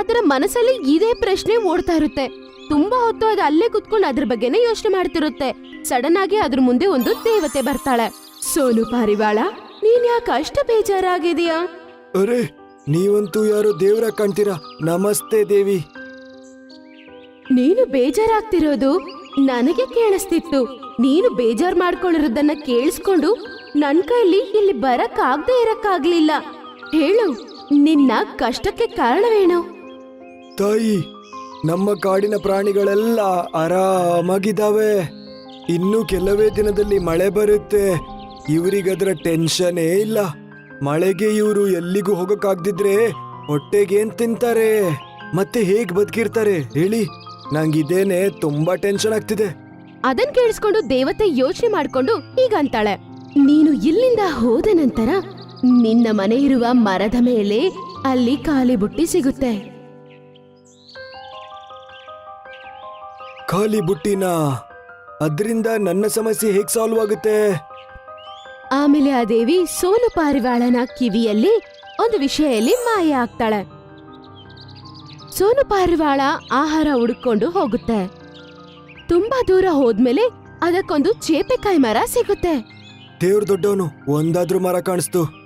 ಅದರ ಮನಸ್ಸಲ್ಲಿ ಇದೇ ಪ್ರಶ್ನೆ ಓಡ್ತಾ ಇರುತ್ತೆ. ತುಂಬಾ ಹೊತ್ತು ಅದು ಅಲ್ಲೇ ಕುತ್ಕೊಂಡು ಅದ್ರ ಬಗ್ಗೆನೇ ಯೋಚನೆ ಮಾಡ್ತಿರುತ್ತೆ. ಸಡನ್ ಆಗಿ ಅದ್ರ ಮುಂದೆ ಒಂದು ದೇವತೆ ಬರ್ತಾಳೆ. ಸೋನು ಪಾರಿವಾಳ ನೀನ್ ಯಾಕೆ ಅಷ್ಟು ಬೇಜಾರಾಗಿದೀಯಾ ಅರೆ ನೀವಂತೂ ಯಾರೋ ದೇವ್ರ ಕಾಣ್ತೀರಾ ನಮಸ್ತೆ ದೇವಿ. ನೀನು ಬೇಜಾರಾಗ್ತಿರೋದು ನನಗೆ ಕೇಳಿಸ್ತಿತ್ತು. ನೀನು ಬೇಜಾರ್ ಮಾಡ್ಕೊಳ್ಳಿರೋದನ್ನ ಕೇಳಿಸ್ಕೊಂಡು ನನ್ ಕೈಲಿ ಇಲ್ಲಿ ಬರಕ್ ಆಗದೆ ಇರಕ್ಕಾಗ್ಲಿಲ್ಲ. ಹೇಳು ನಿನ್ನ ಕಷ್ಟಕ್ಕೆ ಕಾರಣವೇನು? ತಾಯಿ, ನಮ್ಮ ಕಾಡಿನ ಪ್ರಾಣಿಗಳೆಲ್ಲ ಆರಾಮಾಗಿದ್ದಾವೆ. ಇನ್ನು ಕೆಲವೇ ದಿನದಲ್ಲಿ ಮಳೆ ಬರುತ್ತೆ. ಇವರಿಗದ್ರ ಟೆನ್ಷನೇ ಇಲ್ಲ. ಮಳೆಗೆ ಇವರು ಎಲ್ಲಿಗೂ ಹೋಗಕ್ಕಾಗ್ದಿದ್ರೆ ಹೊಟ್ಟೆಗೇನ್ ತಿಂತಾರೆ? ಮತ್ತೆ ಹೇಗ್ ಬದುಕಿರ್ತಾರೆ? ಹೇಳಿ. ನಂಗಿದೇನೆ ತುಂಬಾ ಟೆನ್ಷನ್ ಆಗ್ತಿದೆ. ಅದನ್ ಕೇಳಿಸ್ಕೊಂಡು ದೇವತೆ ಯೋಚನೆ ಮಾಡ್ಕೊಂಡು ಹೀಗಂತಾಳೆ. ನೀನು ಇಲ್ಲಿಂದ ಹೋದ ನಂತರ ನಿನ್ನ ಮನೆ ಇರುವ ಮರದ ಮೇಲೆ ಅಲ್ಲಿ ಖಾಲಿ ಬುಟ್ಟಿ ಸಿಗುತ್ತೆ. ಖಾಲಿ ಬುಟ್ಟಿನ? ಅದರಿಂದ ನನ್ನ ಸಮಸ್ಯೆ ಹೇಗ್ ಸಾಲ್ವ್ ಆಗುತ್ತೆ? ಆಮೇಲೆ ಆ ದೇವಿ ಸೋಲು ಪಾರಿವಾಳನ ಕಿವಿಯಲ್ಲಿ ಒಂದು ವಿಷಯಲ್ಲಿ ಮಾಯ ಆಗ್ತಾಳೆ. ಸೋನು ಪಾರಿವಾಳ ಆಹಾರ ಹುಡುಕೊಂಡು ಹೋಗುತ್ತೆ. ತುಂಬಾ ದೂರ ಹೋದ್ಮೇಲೆ ಅದಕ್ಕೊಂದು ಚೇಪೆಕಾಯಿ ಮರ ಸಿಗುತ್ತೆ. ದೇವ್ರ ದೊಡ್ಡವನು ಒಂದಾದ್ರೂ ಮರ ಕಾಣಿಸ್ತು.